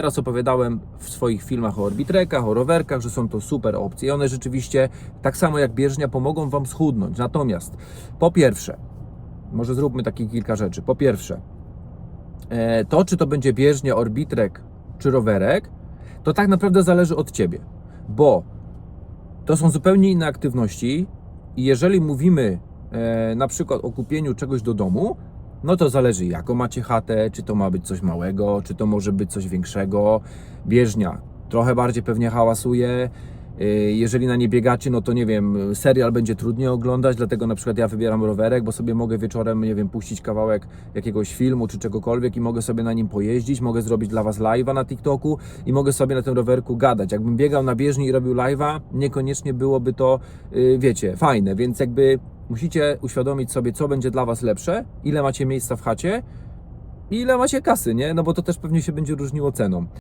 Teraz opowiadałem w swoich filmach o orbitrekach, o rowerkach, że są to super opcje i one rzeczywiście, tak samo jak bieżnia, pomogą Wam schudnąć. Natomiast po pierwsze, może zróbmy takie kilka rzeczy. Po pierwsze, e, to czy to będzie bieżnia, orbitrek czy rowerek, to tak naprawdę zależy od Ciebie, bo to są zupełnie inne aktywności i jeżeli mówimy e, na przykład o kupieniu czegoś do domu, no to zależy jaką macie chatę, czy to ma być coś małego, czy to może być coś większego. Bieżnia trochę bardziej pewnie hałasuje. E, Jeżeli na nie biegacie, no to nie wiem, serial będzie trudniej oglądać, dlatego na przykład ja wybieram rowerek, bo sobie mogę wieczorem, nie wiem, puścić kawałek jakiegoś filmu czy czegokolwiek i mogę sobie na nim pojeździć, mogę zrobić dla Was live'a na TikToku i mogę sobie na tym rowerku gadać. Jakbym biegał na bieżni i robił live'a, niekoniecznie byłoby to, yy, wiecie, fajne, więc jakby musicie uświadomić sobie, co będzie dla Was lepsze, ile macie miejsca w chacie i ile macie kasy, nie? No bo to też pewnie się będzie różniło ceną.